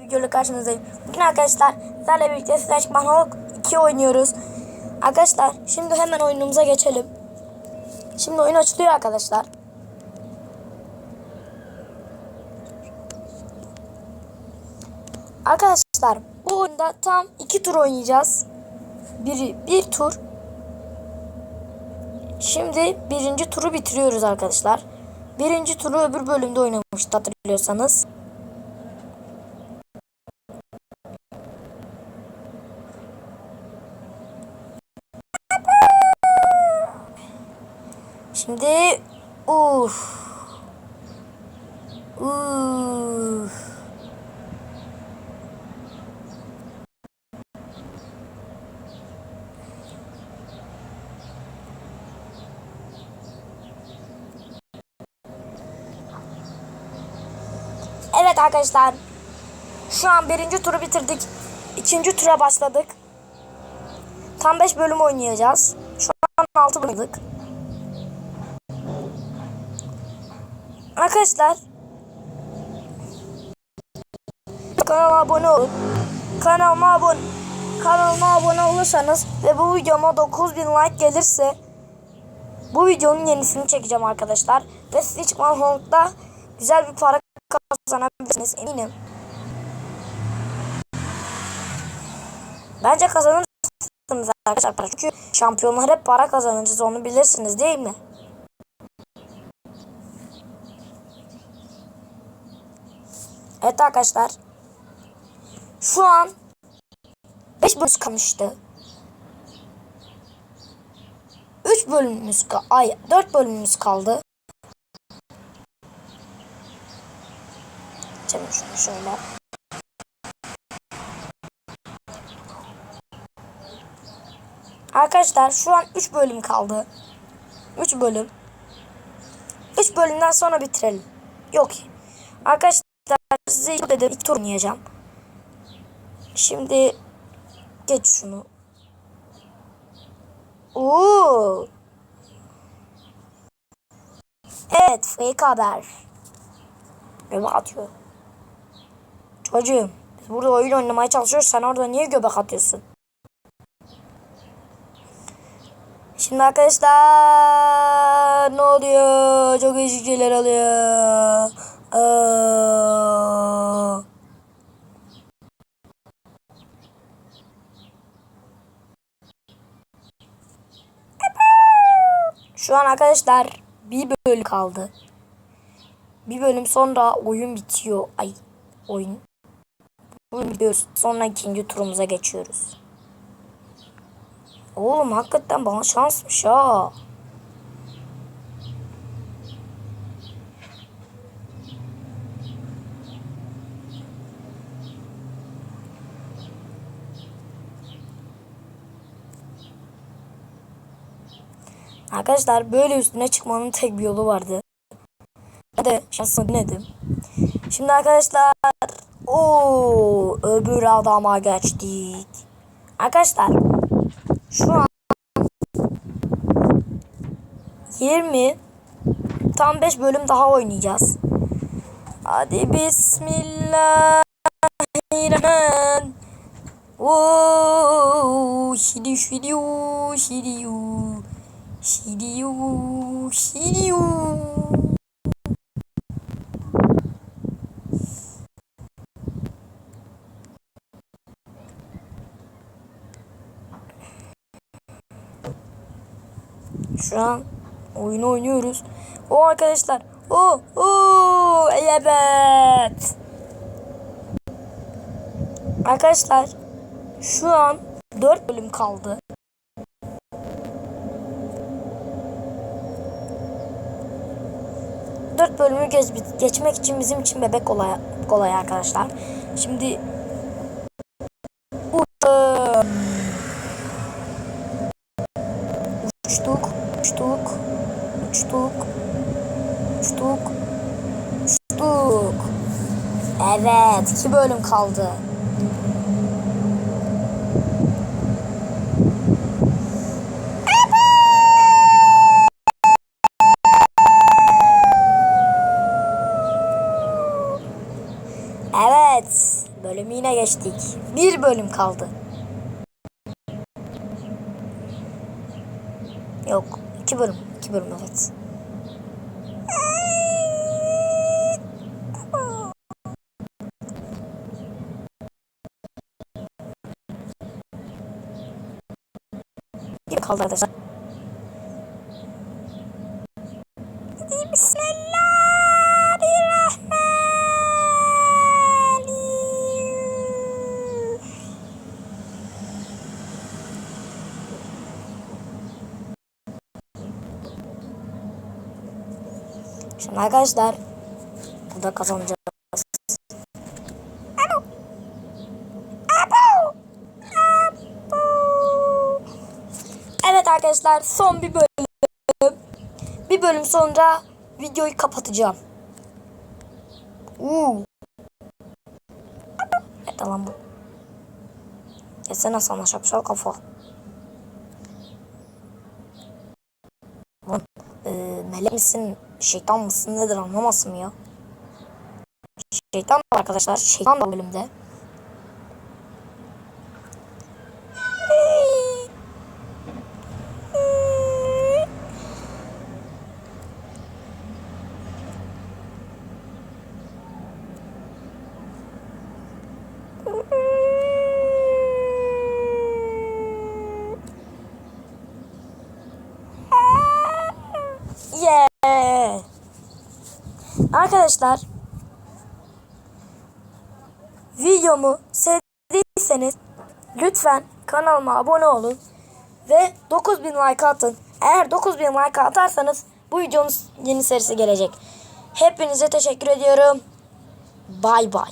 videoyla karşınızdayım. Bugün arkadaşlar sizlerle birlikte Slash Manhawk 2 oynuyoruz. Arkadaşlar şimdi hemen oyunumuza geçelim. Şimdi oyun açılıyor arkadaşlar. Arkadaşlar bu oyunda tam iki tur oynayacağız. Biri bir tur. Şimdi birinci turu bitiriyoruz arkadaşlar. Birinci turu öbür bölümde oynamıştık hatırlıyorsanız. Şimdi uf. Evet arkadaşlar. Şu an birinci turu bitirdik. İkinci tura başladık. Tam 5 bölüm oynayacağız. Şu an 6 bölümdük. Arkadaşlar kanalıma abone olun. Kanalıma abone kanalıma abone olursanız ve bu videoma 9000 like gelirse bu videonun yenisini çekeceğim arkadaşlar. Ve siz hiç güzel bir para kazanabilirsiniz eminim. Bence kazanırsınız arkadaşlar. Çünkü şampiyonlar hep para kazanırız onu bilirsiniz değil mi? Evet arkadaşlar. Şu an 5 bölüm kalmıştı. 3 bölümümüz kaldı. Ay 4 bölümümüz kaldı. Geçelim şunu şöyle. Arkadaşlar şu an 3 bölüm kaldı. 3 bölüm. 3 bölümden sonra bitirelim. Yok. Arkadaşlar size dedim ilk tur oynayacağım. Şimdi geç şunu. Oo. Evet, fake haber. Göbek atıyor. Çocuğum, biz burada oyun oynamaya çalışıyoruz. Sen orada niye göbek atıyorsun? Şimdi arkadaşlar ne oluyor? Çok değişik şeyler oluyor. Aa. Şu an arkadaşlar bir bölüm kaldı. Bir bölüm sonra oyun bitiyor. Ay oyun. Oyun bitiyoruz. Sonra ikinci turumuza geçiyoruz. Oğlum hakikaten bana şansmış ha. Arkadaşlar böyle üstüne çıkmanın tek bir yolu vardı. Hadi şansımı denedim. Şimdi arkadaşlar o öbür adama geçtik. Arkadaşlar şu an 20 tam 5 bölüm daha oynayacağız. Hadi bismillahirrahmanirrahim. Oo, şidi şidi şidi şidi şidi Şu an oyunu oynuyoruz. O arkadaşlar. O o evet. Arkadaşlar şu an 4 bölüm kaldı. Dört bölümü geç, geçmek için bizim için bebek kolay, kolay arkadaşlar. Şimdi. Uçtuk, uçtuk, uçtuk, uçtuk, uçtuk. Evet, iki bölüm kaldı. Evet. Bölümü yine geçtik. Bir bölüm kaldı. Yok. iki bölüm. iki bölüm evet. Kaldı arkadaşlar. Şimdi arkadaşlar burada kazanacağız. Abo. Evet arkadaşlar son bir bölüm. Bir bölüm sonra videoyu kapatacağım. Uuu. Nerede lan bu? Yesene sana şapşal kafa. Lan, melek misin, şeytan mısın nedir anlamasın ya. Şeytan arkadaşlar. Şeytan da bölümde. Arkadaşlar videomu sevdiyseniz lütfen kanalıma abone olun ve 9000 like atın. Eğer 9000 like atarsanız bu videonun yeni serisi gelecek. Hepinize teşekkür ediyorum. Bay bay.